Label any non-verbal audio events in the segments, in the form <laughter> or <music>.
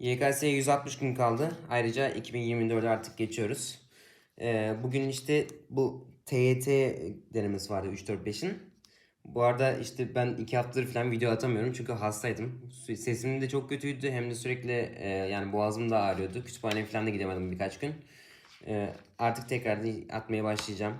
YKS'ye 160 gün kaldı. Ayrıca 2024'e artık geçiyoruz. Ee, bugün işte bu TYT denemesi vardı 3-4-5'in. Bu arada işte ben 2 haftadır falan video atamıyorum çünkü hastaydım. Sesim de çok kötüydü hem de sürekli e, yani boğazım da ağrıyordu. Kütüphaneye falan da gidemedim birkaç gün. Ee, artık tekrar atmaya başlayacağım.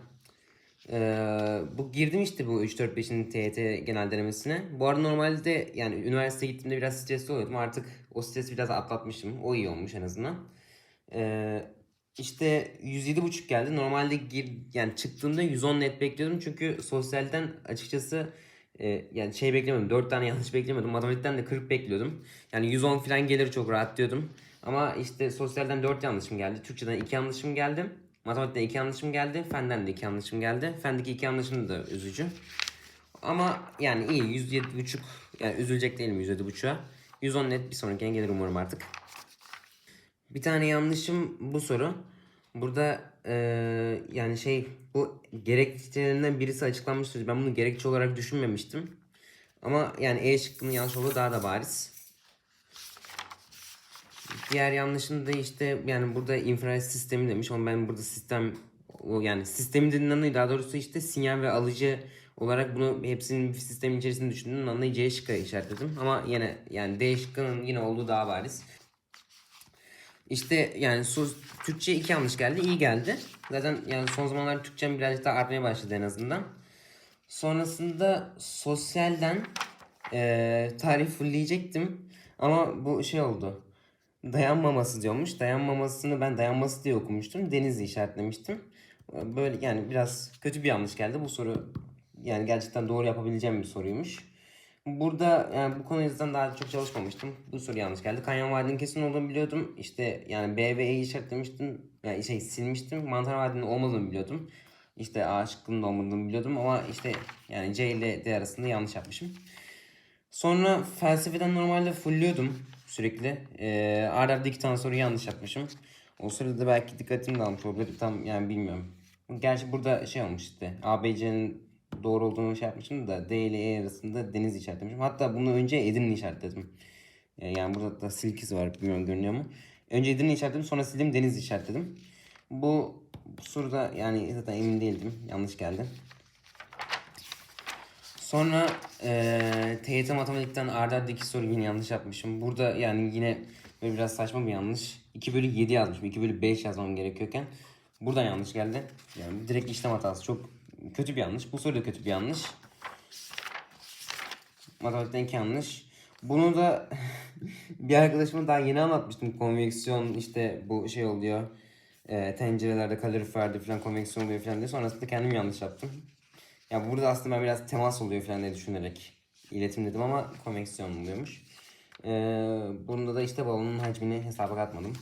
Ee, bu girdim işte bu 3-4-5'in TYT genel denemesine. Bu arada normalde yani üniversiteye gittiğimde biraz stresli oluyordum. Artık o stresi biraz atlatmışım. O iyi olmuş en azından. Ee, işte 107.5 geldi. Normalde gir, yani çıktığımda 110 net bekliyordum. Çünkü sosyalden açıkçası e, yani şey beklemedim. 4 tane yanlış beklemedim. Matematikten de 40 bekliyordum. Yani 110 falan gelir çok rahat diyordum. Ama işte sosyalden 4 yanlışım geldi. Türkçeden 2 yanlışım geldi. Matematikten 2 yanlışım geldi. Fenden de 2 yanlışım geldi. Fendeki 2 yanlışım da üzücü. Ama yani iyi 107.5 yani üzülecek değilim 107.5'a. 110 net bir sonrakine gelir umarım artık. Bir tane yanlışım bu soru. Burada eee, yani şey bu gerekçelerinden birisi açıklanmıştır. Ben bunu gerekçe olarak düşünmemiştim. Ama yani E şıkkının yanlış olduğu daha da bariz. Diğer yanlışım da işte yani burada infrared sistemi demiş ama ben burada sistem o yani sistemin anlayı daha doğrusu işte sinyal ve alıcı olarak bunu hepsinin bir sistemin içerisinde düşündüğüm anlayı C şıkkı işaretledim. Ama yine yani D şıkkının yine olduğu daha bariz. İşte yani sos, Türkçe iki yanlış geldi. iyi geldi. Zaten yani son zamanlarda Türkçem birazcık daha artmaya başladı en azından. Sonrasında sosyalden eee tarih fullleyecektim. Ama bu şey oldu. Dayanmaması diyormuş. Dayanmamasını ben dayanması diye okumuştum. Denizli işaretlemiştim. Böyle yani biraz kötü bir yanlış geldi. Bu soru yani gerçekten doğru yapabileceğim bir soruymuş. Burada yani bu konu yüzden daha çok çalışmamıştım. Bu soru yanlış geldi. Kanyon Vadi'nin kesin olduğunu biliyordum. İşte yani B ve E'yi işaretlemiştim. Yani şey silmiştim. Mantar Vadi'nin olmadığını biliyordum. İşte A şıkkının olmadığını biliyordum ama işte yani C ile D arasında yanlış yapmışım. Sonra felsefeden normalde fulliyordum sürekli. Ee, arda iki tane soru yanlış yapmışım. O sırada belki dikkatim dağılmış olabilir. Tam yani bilmiyorum. Gerçi burada şey olmuş işte. ABC'nin doğru olduğunu şey yapmışım da D ile E arasında deniz işaretlemişim. Hatta bunu önce Edirne işaretledim. Ee, Yani burada da silkisi var bilmiyorum görünüyor mu. Önce Edirne işaretledim sonra sildim deniz işaretledim. Bu, soruda yani zaten emin değildim. Yanlış geldi. Sonra eee TYT matematikten arda arda iki soru yine yanlış yapmışım. Burada yani yine böyle biraz saçma bir yanlış. 2 bölü 7 yazmışım. 2 bölü 5 yazmam gerekiyorken. Buradan yanlış geldi. Yani direkt işlem hatası. Çok kötü bir yanlış. Bu soru da kötü bir yanlış. Matematikten yanlış. Bunu da <laughs> bir arkadaşıma daha yeni anlatmıştım. Konveksiyon işte bu şey oluyor. E, tencerelerde kaloriferde falan konveksiyon oluyor falan diye. Sonrasında kendim yanlış yaptım. Ya burada aslında ben biraz temas oluyor falan diye düşünerek iletim dedim ama konveksiyon oluyormuş. Ee, bunda da işte balonun hacmini hesaba katmadım.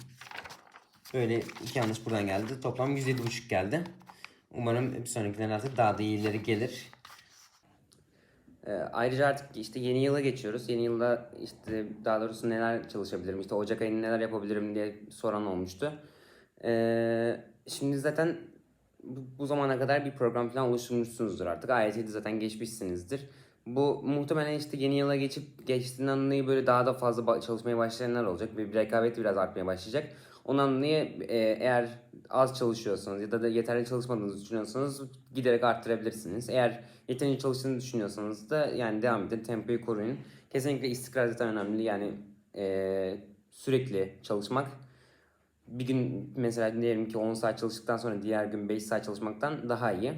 Böyle iki yanlış buradan geldi. Toplam 107.5 geldi. Umarım bir sonrakilerin artık daha da iyileri gelir. Ee, ayrıca artık işte yeni yıla geçiyoruz. Yeni yılda işte daha doğrusu neler çalışabilirim, işte Ocak ayında neler yapabilirim diye soran olmuştu. Ee, şimdi zaten bu, bu zamana kadar bir program falan oluşturmuşsunuzdur artık. AYT'de zaten geçmişsinizdir. Bu muhtemelen işte yeni yıla geçip geçtiğinden dolayı böyle daha da fazla çalışmaya başlayanlar olacak ve rekabet biraz artmaya başlayacak. Ondan dolayı e, eğer az çalışıyorsanız ya da, da yeterli çalışmadığınızı düşünüyorsanız giderek arttırabilirsiniz. Eğer yeterince çalıştığını düşünüyorsanız da yani devam edin, tempoyu koruyun. Kesinlikle istikrar zaten önemli. Yani e, sürekli çalışmak bir gün mesela diyelim ki 10 saat çalıştıktan sonra diğer gün 5 saat çalışmaktan daha iyi.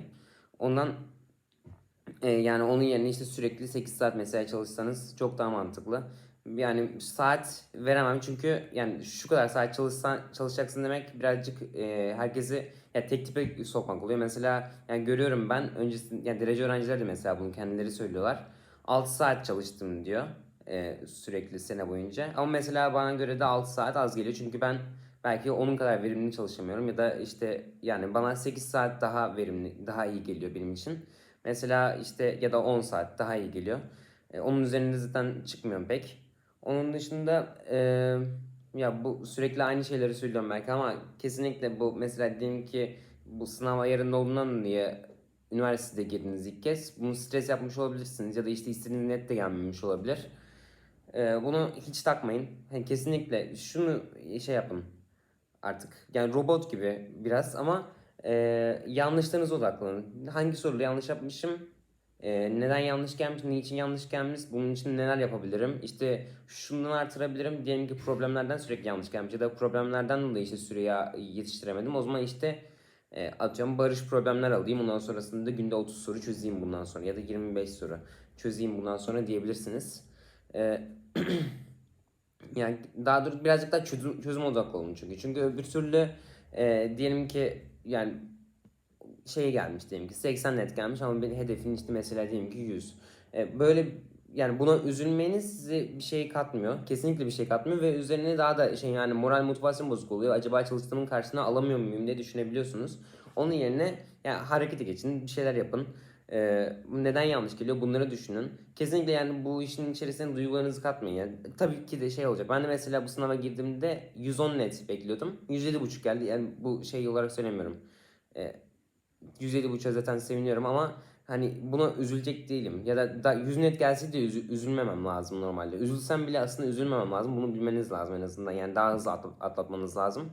Ondan e, yani onun yerine işte sürekli 8 saat mesela çalışsanız çok daha mantıklı. Yani saat veremem çünkü yani şu kadar saat çalışsan çalışacaksın demek birazcık e, herkesi ya tek tipe sokmak oluyor. Mesela yani görüyorum ben öncesinde yani derece öğrencileri de mesela bunu kendileri söylüyorlar. 6 saat çalıştım diyor e, sürekli sene boyunca. Ama mesela bana göre de 6 saat az geliyor çünkü ben belki onun kadar verimli çalışamıyorum ya da işte yani bana 8 saat daha verimli daha iyi geliyor benim için. Mesela işte ya da 10 saat daha iyi geliyor. E, onun üzerinde zaten çıkmıyorum pek. Onun dışında e, ya bu sürekli aynı şeyleri söylüyorum belki ama kesinlikle bu mesela diyelim ki bu sınav ayarında olduğundan dolayı üniversitede girdiniz ilk kez. Bunu stres yapmış olabilirsiniz ya da işte istediğiniz net de gelmemiş olabilir. Ee, bunu hiç takmayın. Hani kesinlikle şunu şey yapın artık. Yani robot gibi biraz ama e, yanlışlarınıza odaklanın. Hangi soruda yanlış yapmışım? E, neden yanlış gelmiş? Niçin yanlış gelmiş? Bunun için neler yapabilirim? İşte şundan artırabilirim. Diyelim ki problemlerden sürekli yanlış gelmiş ya da problemlerden dolayı işte süreye yetiştiremedim. O zaman işte e, atıyorum barış problemler alayım. Ondan sonrasında günde 30 soru çözeyim bundan sonra ya da 25 soru çözeyim bundan sonra diyebilirsiniz. E, <clears throat> yani daha doğrusu birazcık daha çözüm, çözüm odaklı olun çünkü. Çünkü öbür türlü e, diyelim ki yani şey gelmiş diyelim ki 80 net gelmiş ama benim hedefin işte mesela diyelim ki 100. E, böyle yani buna üzülmeniz size bir şey katmıyor. Kesinlikle bir şey katmıyor ve üzerine daha da şey yani moral motivasyon bozuk oluyor. Acaba çalıştığımın karşılığını alamıyor muyum diye düşünebiliyorsunuz. Onun yerine yani harekete geçin, bir şeyler yapın. Ee, neden yanlış geliyor bunları düşünün. Kesinlikle yani bu işin içerisine duygularınızı katmayın. Yani, tabii ki de şey olacak. Ben de mesela bu sınava girdiğimde 110 net bekliyordum. 107.5 geldi. Yani bu şey olarak söylemiyorum. Ee, 107.5'a zaten seviniyorum ama hani buna üzülecek değilim. Ya da, da 100 net gelse de üzü- üzülmemem lazım normalde. Üzülsem bile aslında üzülmemem lazım. Bunu bilmeniz lazım en azından. Yani daha hızlı atla- atlatmanız lazım.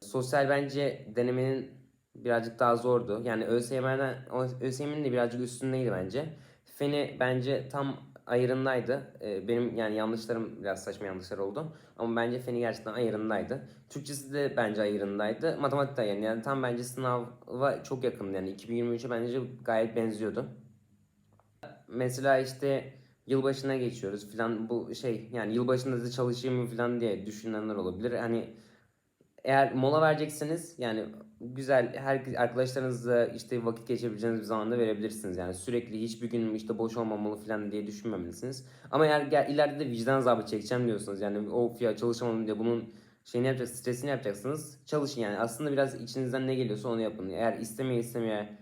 Sosyal bence denemenin birazcık daha zordu. Yani ÖSYM'den, ÖSYM'nin de birazcık üstündeydi bence. Feni bence tam ayarındaydı. Ee, benim yani yanlışlarım biraz saçma yanlışlar oldu. Ama bence Feni gerçekten ayarındaydı. Türkçesi de bence ayarındaydı. Matematik de yani, yani tam bence sınava çok yakındı. Yani 2023'e bence gayet benziyordu. Mesela işte yılbaşına geçiyoruz falan bu şey yani yılbaşında da çalışayım mı falan diye düşünenler olabilir. Hani eğer mola verecekseniz yani güzel her arkadaşlarınızla işte vakit geçirebileceğiniz bir zamanda verebilirsiniz. Yani sürekli hiçbir günüm işte boş olmamalı falan diye düşünmemelisiniz. Ama eğer gel, ileride de vicdan azabı çekeceğim diyorsunuz. Yani of ya çalışamadım diye bunun şeyini yapacaksınız, stresini yapacaksınız. Çalışın yani. Aslında biraz içinizden ne geliyorsa onu yapın. Eğer istemeye istemeye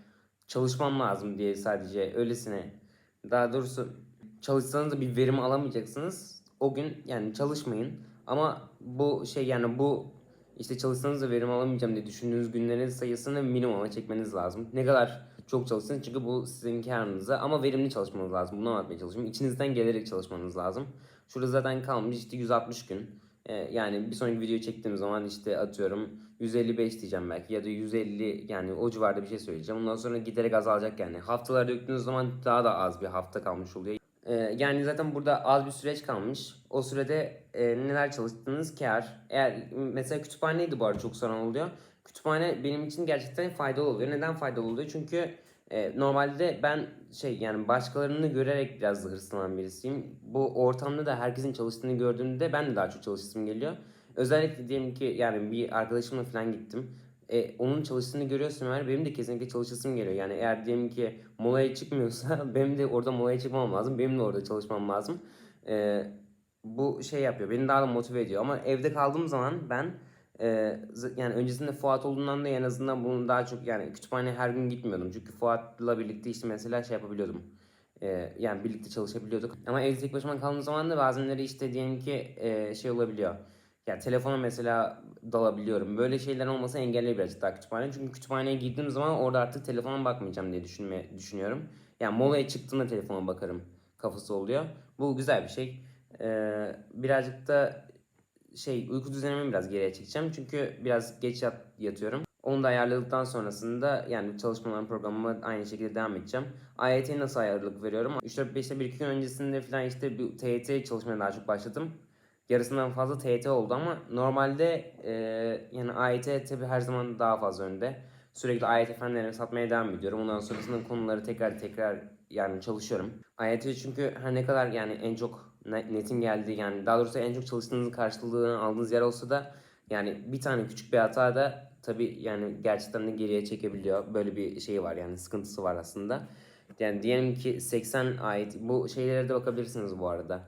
çalışmam lazım diye sadece öylesine daha doğrusu çalışsanız da bir verim alamayacaksınız. O gün yani çalışmayın. Ama bu şey yani bu işte çalışsanız da verim alamayacağım diye düşündüğünüz günlerin sayısını minimuma çekmeniz lazım. Ne kadar çok çalışsın çünkü bu sizin karınıza ama verimli çalışmanız lazım. Bunu anlatmaya çalışıyorum. İçinizden gelerek çalışmanız lazım. Şurada zaten kalmış işte 160 gün. Ee, yani bir sonraki videoyu çektiğim zaman işte atıyorum 155 diyeceğim belki ya da 150 yani o civarda bir şey söyleyeceğim. Ondan sonra giderek azalacak yani. Haftalar döktüğünüz zaman daha da az bir hafta kalmış oluyor. Ee, yani zaten burada az bir süreç kalmış. O sürede e, neler çalıştığınız kar. Eğer mesela kütüphaneydi bu arada çok soran oluyor. Kütüphane benim için gerçekten faydalı oluyor. Neden faydalı oluyor? Çünkü e, normalde ben şey yani başkalarını görerek biraz da hırslanan birisiyim. Bu ortamda da herkesin çalıştığını gördüğümde ben de daha çok çalıştığım geliyor. Özellikle diyelim ki yani bir arkadaşımla falan gittim. E, onun çalıştığını görüyorsam eğer benim de kesinlikle çalışasım geliyor. Yani eğer diyelim ki molaya çıkmıyorsa <laughs> benim de orada molaya çıkmam lazım. Benim de orada çalışmam lazım. E, bu şey yapıyor. Beni daha da motive ediyor. Ama evde kaldığım zaman ben e, yani öncesinde Fuat olduğundan da en azından bunu daha çok yani kütüphaneye her gün gitmiyordum. Çünkü Fuat'la birlikte işte mesela şey yapabiliyordum. E, yani birlikte çalışabiliyorduk. Ama evde tek başıma kaldığım zaman da bazenleri işte diyelim ki e, şey olabiliyor. Ya telefona mesela dalabiliyorum. Böyle şeyler olmasa engelleyebilir birazcık daha kütüphane. Çünkü kütüphaneye girdiğim zaman orada artık telefona bakmayacağım diye düşünme, düşünüyorum. Yani molaya çıktığımda telefona bakarım kafası oluyor. Bu güzel bir şey. Ee, birazcık da şey uyku düzenimi biraz geriye çekeceğim. Çünkü biraz geç yat, yatıyorum. Onu da ayarladıktan sonrasında yani çalışmalarım programıma aynı şekilde devam edeceğim. AYT'ye nasıl ayarlılık veriyorum? 3-4-5'te 1-2 gün öncesinde falan işte bir TYT çalışmaya daha çok başladım yarısından fazla TYT oldu ama normalde e, yani AYT tabi her zaman daha fazla önde. Sürekli AYT fenlerini satmaya devam ediyorum. Ondan sonrasında konuları tekrar tekrar yani çalışıyorum. AYT çünkü her ne kadar yani en çok ne- netin geldiği yani daha doğrusu en çok çalıştığınız karşılığını aldığınız yer olsa da yani bir tane küçük bir hata da tabi yani gerçekten de geriye çekebiliyor. Böyle bir şey var yani sıkıntısı var aslında. Yani diyelim ki 80 ait bu şeylere de bakabilirsiniz bu arada.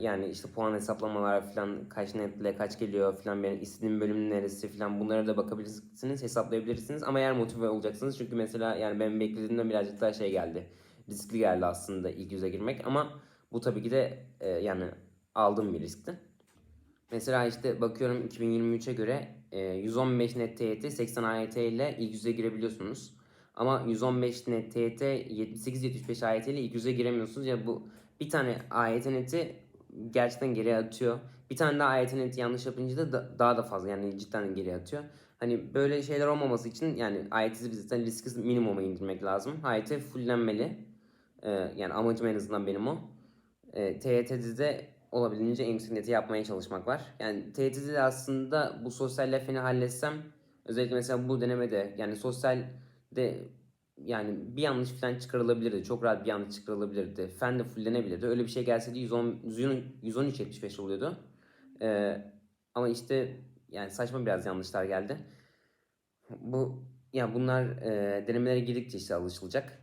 Yani işte puan hesaplamalar falan kaç netle kaç geliyor falan benim istediğim bölüm neresi falan bunlara da bakabilirsiniz hesaplayabilirsiniz ama eğer motive olacaksınız çünkü mesela yani ben beklediğimden birazcık daha şey geldi riskli geldi aslında ilk yüze girmek ama bu tabii ki de e, yani aldığım bir riskti. Mesela işte bakıyorum 2023'e göre e, 115 net TYT 80 AYT ile ilk yüze girebiliyorsunuz. Ama 115 net TYT 78-75 AYT ile ilk yüze giremiyorsunuz. Ya bu bir tane AYT neti gerçekten geriye atıyor. Bir tane daha ayet net yanlış yapınca da, da- daha da fazla yani cidden geriye atıyor. Hani böyle şeyler olmaması için yani ayeti bizden riski minimuma indirmek lazım. Ayeti fullenmeli. Ee, yani amacım en azından benim o. Ee, TYT'de de olabildiğince en yüksek neti yapmaya çalışmak var. Yani TYT'de de aslında bu sosyal lafını halletsem özellikle mesela bu denemede yani sosyalde yani bir yanlış falan çıkarılabilirdi. Çok rahat bir yanlış çıkarılabilirdi. Fen de fullenebilirdi. Öyle bir şey gelseydi 110, 110 113 75 oluyordu. Ee, ama işte yani saçma biraz yanlışlar geldi. Bu ya bunlar e, denemelere girdikçe işte alışılacak.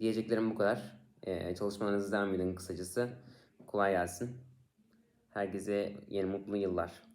Diyeceklerim bu kadar. E, çalışmalarınızı devam edin kısacası. Kolay gelsin. Herkese yeni mutlu yıllar.